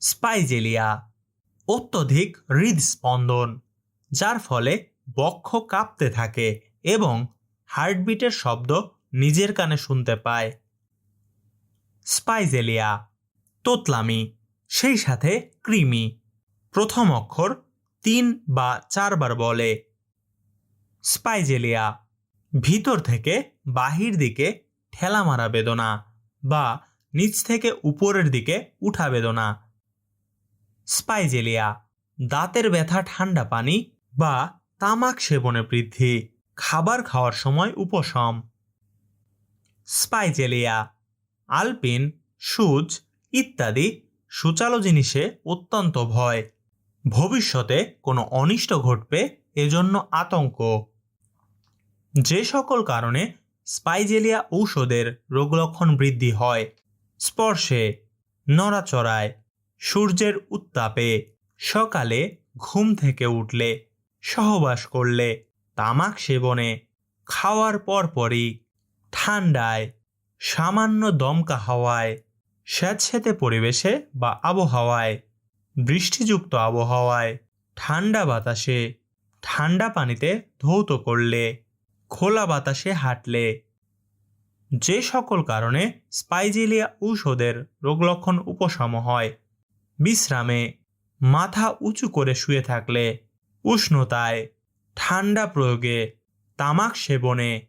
Spigelia, অত্যধিক হৃদস্পন্দন, যার ফলে বক্ষ কাঁপতে থাকে এবং হার্টবিটের শব্দ নিজের কানে শুনতে পায়। স্পাইজেলিয়া, তোতলামি, সেই সাথে কৃমি প্রথম অক্ষর তিন বা চারবার বলে। স্পাইজেলিয়া, ভিতর থেকে বাহির দিকে ঠেলা মারা বেদনা বা নিচ থেকে উপরের দিকে উঠা বেদনা। স্পাইজেলিয়া দাঁতের ব্যথা, ঠান্ডা পানি বা তামাক সেবনে বৃদ্ধি, খাবার খাওয়ার সময় উপশম। স্পাইজেলিয়া, আলপিন, সুচ ইত্যাদি সুচালো জিনিসে অত্যন্ত ভয়। ভবিষ্যতে কোনো অনিষ্ট ঘটবে এজন্য আতঙ্ক। যে সকল কারণে স্পাইজেলিয়া ঔষধের রোগলক্ষণ বৃদ্ধি হয়। স্পর্শে, নড়াচড়ায় সূর্যের উত্তাপে। সকালে ঘুম থেকে উঠলে, সহবাস করলে, তামাক সেবনে, খাওয়ার পরপরই, ঠান্ডায়, সামান্য দমকা হাওয়ায় স্যাঁতস্যাঁতে পরিবেশে বা আবহাওয়ায়, বৃষ্টিযুক্ত আবহাওয়ায়, ঠান্ডা বাতাসে, ঠান্ডা পানিতে ধৌত করলে, খোলা বাতাসে হাঁটলে। যে সকল কারণে স্পাইজেলিয়া ঔষধের রোগলক্ষণ উপশম হয়। বিশ্রামে মাথা উঁচু করে শুয়ে থাকলে উষ্ণতায় ঠান্ডা প্রয়োগে তামাক সেবনে